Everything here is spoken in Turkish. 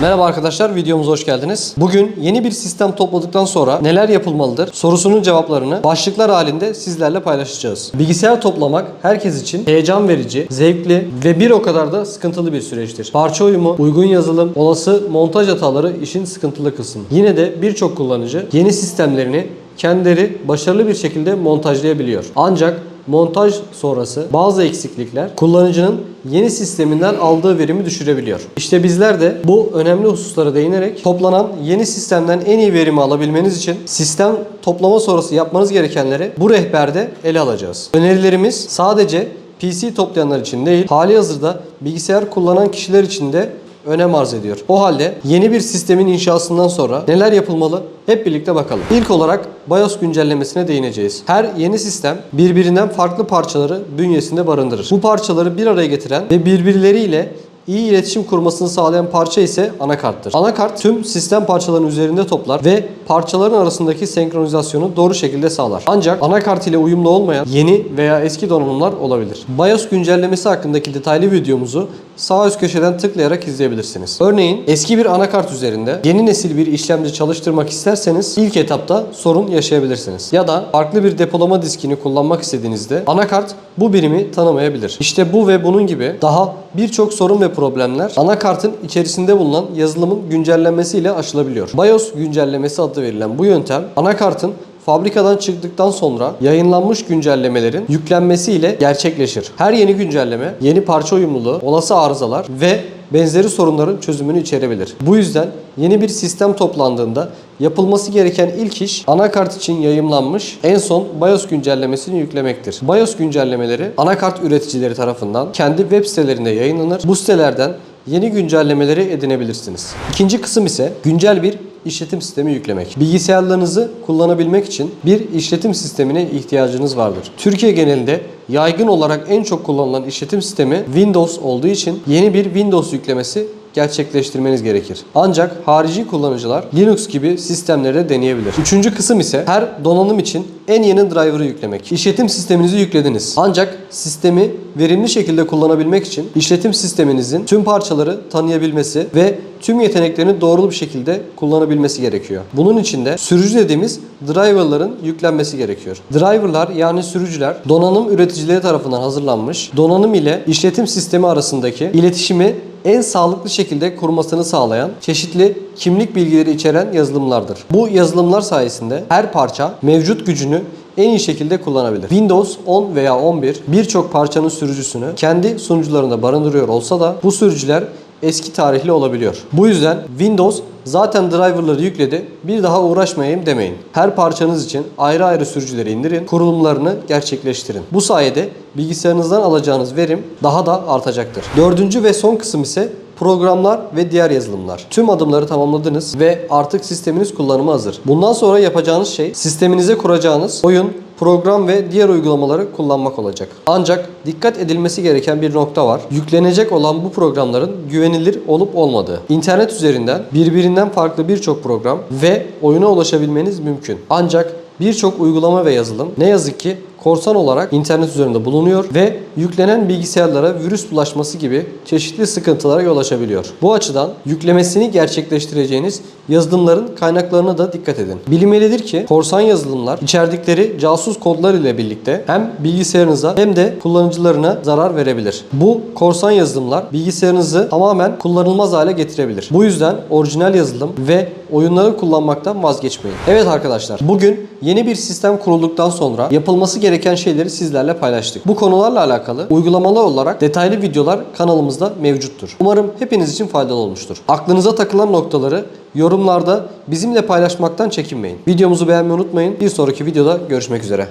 Merhaba arkadaşlar, videomuza hoş geldiniz. Bugün yeni bir sistem topladıktan sonra neler yapılmalıdır sorusunun cevaplarını başlıklar halinde sizlerle paylaşacağız. Bilgisayar toplamak herkes için heyecan verici, zevkli ve bir o kadar da sıkıntılı bir süreçtir. Parça uyumu, uygun yazılım, olası montaj hataları işin sıkıntılı kısmı. Yine de birçok kullanıcı yeni sistemlerini kendileri başarılı bir şekilde montajlayabiliyor. Ancak montaj sonrası bazı eksiklikler kullanıcının yeni sisteminden aldığı verimi düşürebiliyor. İşte bizler de bu önemli hususlara değinerek toplanan yeni sistemden en iyi verimi alabilmeniz için sistem toplama sonrası yapmanız gerekenleri bu rehberde ele alacağız. Önerilerimiz sadece PC toplayanlar için değil, hali hazırda bilgisayar kullanan kişiler için de önem arz ediyor. O halde yeni bir sistemin inşasından sonra neler yapılmalı hep birlikte bakalım. İlk olarak BIOS güncellemesine değineceğiz. Her yeni sistem birbirinden farklı parçaları bünyesinde barındırır. Bu parçaları bir araya getiren ve birbirleriyle iyi iletişim kurmasını sağlayan parça ise anakarttır. Anakart tüm sistem parçalarının üzerinde toplar ve parçaların arasındaki senkronizasyonu doğru şekilde sağlar. Ancak anakart ile uyumlu olmayan yeni veya eski donanımlar olabilir. BIOS güncellemesi hakkındaki detaylı videomuzu sağ üst köşeden tıklayarak izleyebilirsiniz. Örneğin eski bir anakart üzerinde yeni nesil bir işlemci çalıştırmak isterseniz ilk etapta sorun yaşayabilirsiniz. Ya da farklı bir depolama diskini kullanmak istediğinizde anakart bu birimi tanımayabilir. İşte bu ve bunun gibi daha birçok sorun ve problemler anakartın içerisinde bulunan yazılımın güncellenmesiyle aşılabiliyor. BIOS güncellemesi adı verilen bu yöntem anakartın fabrikadan çıktıktan sonra yayınlanmış güncellemelerin yüklenmesiyle gerçekleşir. Her yeni güncelleme yeni parça uyumluluğu, olası arızalar ve benzeri sorunların çözümünü içerebilir. Bu yüzden yeni bir sistem toplandığında yapılması gereken ilk iş anakart için yayımlanmış en son BIOS güncellemesini yüklemektir. BIOS güncellemeleri anakart üreticileri tarafından kendi web sitelerinde yayınlanır. Bu sitelerden yeni güncellemeleri edinebilirsiniz. İkinci kısım ise güncel bir işletim sistemi yüklemek. Bilgisayarlarınızı kullanabilmek için bir işletim sistemine ihtiyacınız vardır. Türkiye genelinde yaygın olarak en çok kullanılan işletim sistemi Windows olduğu için yeni bir Windows yüklemesi gerçekleştirmeniz gerekir. Ancak harici kullanıcılar Linux gibi sistemleri de deneyebilir. Üçüncü kısım ise her donanım için en yeni driver'ı yüklemek. İşletim sisteminizi yüklediniz. Ancak sistemi verimli şekilde kullanabilmek için işletim sisteminizin tüm parçaları tanıyabilmesi ve tüm yeteneklerini doğru bir şekilde kullanabilmesi gerekiyor. Bunun için de sürücü dediğimiz driver'ların yüklenmesi gerekiyor. Driver'lar yani sürücüler donanım üreticileri tarafından hazırlanmış, donanım ile işletim sistemi arasındaki iletişimi en sağlıklı şekilde kurmasını sağlayan çeşitli kimlik bilgileri içeren yazılımlardır. Bu yazılımlar sayesinde her parça mevcut gücünü en iyi şekilde kullanabilir. Windows 10 veya 11 birçok parçanın sürücüsünü kendi sunucularında barındırıyor olsa da bu sürücüler eski tarihli olabiliyor. Bu yüzden Windows zaten driverları yükledi bir daha uğraşmayayım demeyin. Her parçanız için ayrı ayrı sürücüleri indirin, kurulumlarını gerçekleştirin. Bu sayede bilgisayarınızdan alacağınız verim daha da artacaktır. Dördüncü ve son kısım ise programlar ve diğer yazılımlar. Tüm adımları tamamladınız ve artık sisteminiz kullanıma hazır. Bundan sonra yapacağınız şey sisteminize kuracağınız oyun, program ve diğer uygulamaları kullanmak olacak. Ancak dikkat edilmesi gereken bir nokta var. Yüklenecek olan bu programların güvenilir olup olmadığı. İnternet üzerinden birbirinden farklı birçok program ve oyuna ulaşabilmeniz mümkün. Ancak birçok uygulama ve yazılım ne yazık ki korsan olarak internet üzerinde bulunuyor ve yüklenen bilgisayarlara virüs bulaşması gibi çeşitli sıkıntılara yol açabiliyor. Bu açıdan yüklemesini gerçekleştireceğiniz yazılımların kaynaklarına da dikkat edin. Bilinmelidir ki korsan yazılımlar içerdikleri casus kodlar ile birlikte hem bilgisayarınıza hem de kullanıcılarına zarar verebilir. Bu korsan yazılımlar bilgisayarınızı tamamen kullanılmaz hale getirebilir. Bu yüzden orijinal yazılım ve oyunları kullanmaktan vazgeçmeyin. Evet arkadaşlar bugün yeni bir sistem kurulduktan sonra yapılması gereken şeyleri sizlerle paylaştık. Bu konularla alakalı uygulamalı olarak detaylı videolar kanalımızda mevcuttur. Umarım hepiniz için faydalı olmuştur. Aklınıza takılan noktaları yorumlarda bizimle paylaşmaktan çekinmeyin. Videomuzu beğenmeyi unutmayın. Bir sonraki videoda görüşmek üzere.